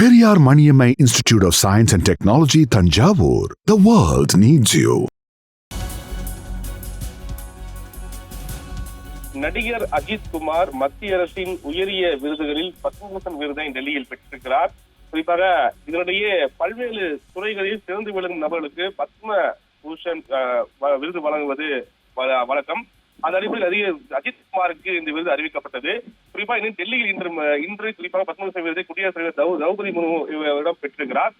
Periyar Maniammai Institute of Science and Technology, Tanjavur. The world needs you. நடிகர் அஜித் குமார் மத்திய அரசின் உயரிய விருதுகளில் பத்மபூஷன் விருதை டெல்லியில் பெற்றிருக்கிறார் குறிப்பாக இதனிடையே பல்வேறு துறைகளில் சிறந்து விளங்கும் நபர்களுக்கு பத்ம பூஷன் வ- விருது வழங்குவது வ- வழக்கம் அந்த அடிப்படையில் அதிக அஜித் குமாருக்கு இந்த விருது அறிவிக்கப்பட்டது. குறிப்பாக இன்னும் டெல்லியில் இன்று இன்று குறிப்பாக பத்மபூஷன் விருதை குடியரசுத் தலைவர் திரௌபதி முர்மு இவரிடம் பெற்றிருக்கிறார்.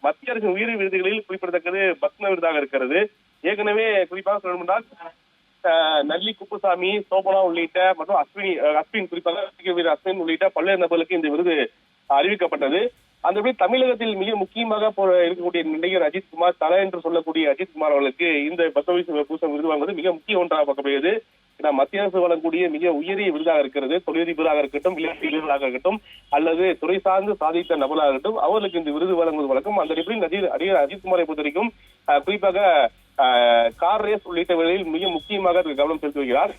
மத்திய அரசின் உயிரி விருதுகளில் குறிப்பிடத்தக்கது பத்ம விருதாக இருக்கிறது. ஏற்கனவே குறிப்பாக சொல்லணும்னால் நல்லி குப்புசாமி சோபனா உள்ளிட்ட மற்றும் அஸ்வினி அஸ்வின் குறிப்பாக வீரர் அஸ்வின் உள்ளிட்ட பல்வேறு நபர்களுக்கு இந்த விருது அறிவிக்கப்பட்டது. அந்த தமிழகத்தில் மிக முக்கியமாக போ- இருக்கக்கூடிய நடிகர் அஜித் குமார் தலை என்று சொல்லக்கூடிய அஜித் குமார் அவர்களுக்கு இந்த பத்மவிச பூசம் விருது வாங்குவது மிக முக்கிய ஒன்றாக பார்க்கப்படுகிறது. ஏன்னா மத்திய அரசு வழங்கக்கூடிய மிக உயரிய விருதாக இருக்கிறது தொழிலதிபராக இருக்கட்டும் விளையாட்டு வீரர்களாக இருக்கட்டும் அல்லது துறை சார்ந்து சாதித்த நபராக இருக்கட்டும் அவர்களுக்கு இந்த விருது வழங்குவது வழக்கம். அந்த அடிப்படையில் நடிகர் நடிகர் அஜித் பொறுத்த வரைக்கும் குறிப்பாக கார் ரேஸ் உள்ளிட்டவர்களில் மிக முக்கியமாக கவனம் செலுத்தி வருகிறார்.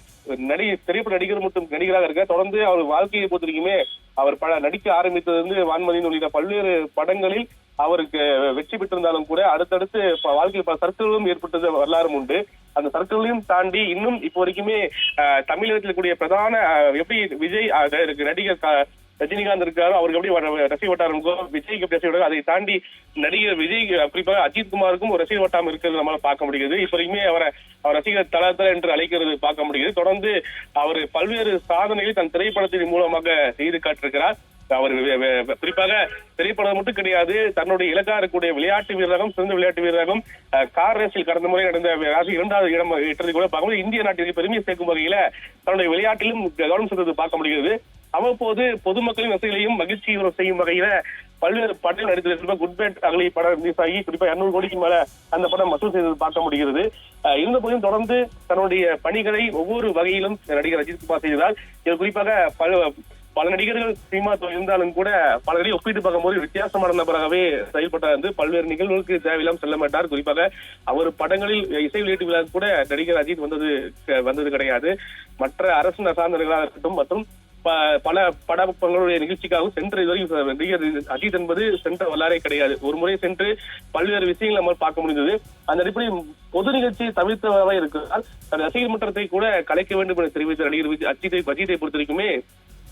நடிகை திரைப்பட நடிகர் மற்றும் நடிகராக இருக்க தொடர்ந்து அவர் வாழ்க்கையை பொறுத்த வரைக்குமே அவர் பல நடிக்க ஆரம்பித்ததிலிருந்து வான்மதியின் உள்ளிட்ட பல்வேறு படங்களில் அவருக்கு வெற்றி பெற்றிருந்தாலும் கூட அடுத்தடுத்து வாழ்க்கையில் பல சர்க்கிள்களும் ஏற்பட்டது வரலாறும் உண்டு. அந்த சர்க்கிள்களையும் தாண்டி இன்னும் இப்போ வரைக்குமே அஹ், தமிழகத்தில் கூடிய பிரதான எப்படி விஜய் நடிகர் ரஜினிகாந்த் இருக்காரு அவருக்கு எப்படி ரசி ரசிக வட்டாரம் இருக்கோ விஜய்க்கு எப்படி ரசி வட்டாரம் அதை தாண்டி நடிகர் விஜய் குறிப்பாக அஜித் குமாருக்கும் ஒரு ரசிக வட்டாரம் இருக்கிறது நம்மளால பார்க்க முடியுது. இப்ப வரைக்குமே அவரை அவர் ரசிகர் தளத்தல என்று அழைக்கிறது பார்க்க முடியுது. தொடர்ந்து அவர் பல்வேறு சாதனைகளை தன் திரைப்படத்தின் மூலமாக செய்து காட்டிருக்கிறார் அவர் குறிப்பாக திரைப்படம் மட்டும் கிடையாது தன்னுடைய இலக்கா இருக்கக்கூடிய விளையாட்டு வீரராகவும் சிறந்த விளையாட்டு வீரராகவும் கார் ரேஸில் கடந்த முறை நடந்த ராசி இரண்டாவது இடம் எட்டதை கூட பார்க்கும்போது இந்திய நாட்டிற்கு பெருமையை சேர்க்கும் வகையில தன்னுடைய விளையாட்டிலும் கவனம் செலுத்துவது பார்க்க முடிகிறது. அவ்வப்போது பொதுமக்களின் வசதிகளையும் மகிழ்ச்சி செய்யும் வகையில பல்வேறு படங்கள் நடித்திருக்கிற குட் பேட் அகலி படம் ரிலீஸ் ஆகி குறிப்பா இருநூறு கோடிக்கு மேல அந்த படம் வசூல் செய்தது பார்க்க முடிகிறது. இருந்த போதும் தொடர்ந்து தன்னுடைய பணிகளை ஒவ்வொரு வகையிலும் நடிகர் அஜித் குமார் செய்ததால் இது குறிப்பாக பல பல நடிகர்கள் சினிமா இருந்தாலும் கூட பலரையும் ஒப்பிட்டு பார்க்கும்போது வித்தியாசமான நபராகவே செயல்பட்டார் வந்து பல்வேறு நிகழ்வுகளுக்கு தேவையில்லாம செல்ல மாட்டார். குறிப்பாக அவர் படங்களில் இசை வெளியீட்டு விழா கூட நடிகர் அஜித் வந்தது வந்தது கிடையாது. மற்ற அரசு சார்ந்தவர்களாக இருக்கட்டும் மற்றும் பல படங்களுடைய நிகழ்ச்சிக்காகவும் சென்று இதுவரையும் நடிகர் அஜித் என்பது சென்ற வரலாறே கிடையாது. ஒரு முறை சென்று பல்வேறு விஷயங்கள் நம்ம பார்க்க முடிந்தது. அந்த அடிப்படையில் பொது நிகழ்ச்சியை தவிர்த்தவாக இருக்கிறதால் அந்த ரசிகர் மன்றத்தை கூட கலைக்க வேண்டும் என தெரிவித்த நடிகர் அஜித்தை அஜித்தை பொறுத்த வரைக்குமே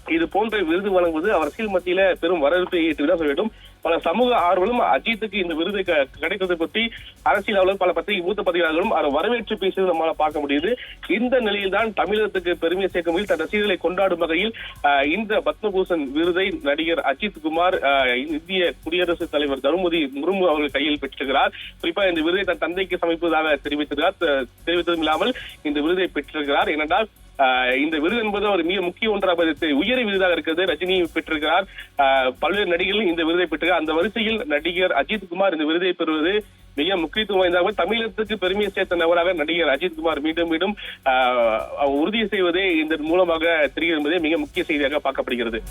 இது போன்ற விருது வழங்குவது அரசியல் மத்தியில பெரும் வரவேற்பை ஏற்றுதான் சொல்ல வேண்டும் பல சமூக ஆர்வலும் அஜித்துக்கு இந்த விருது க- கிடைத்ததை பற்றி அரசியலாளர்கள் பல பத்திரிகை மூத்த பத்திரிகையாளர்களும் அதை வரவேற்று பேசுவது நம்மளால பார்க்க முடியுது. இந்த நிலையில் தான் தமிழகத்துக்கு பெருமை சேர்க்கும் வகையில் தன் ரசிகர்களை கொண்டாடும் வகையில் ஆஹ், இந்த பத்மபூஷன் விருதை நடிகர் அஜித் குமார் இந்திய குடியரசுத் தலைவர் தருமதி முர்மு அவர்கள் கையில் பெற்றிருக்கிறார். குறிப்பா இந்த விருதை தன் தந்தைக்கு சமைப்பதாக தெரிவித்திருக்கிறார். தெரிவித்ததும் இல்லாமல் இந்த விருதை பெற்றிருக்கிறார். ஏனென்றால் இந்த விருது என்பது ஒரு மிக முக்கிய ஒன்றாக உயரிய விருதாக இருக்கிறது. ரஜினி பெற்றிருக்கிறார். பல்வேறு நடிகர்களும் இந்த விருதை பெற்றிருக்கிறார். அந்த வரிசையில் நடிகர் அஜித் குமார் இந்த விருதை பெறுவது மிக முக்கியத்துவம் வாய்ந்ததாக தமிழகத்துக்கு பெருமையை சேர்த்த நபராக நடிகர் அஜித் குமார் மீண்டும் மீண்டும் உறுதி செய்வதே இதன் மூலமாக தெரிகிறது என்பதே மிக முக்கிய செய்தியாக பார்க்கப்படுகிறது.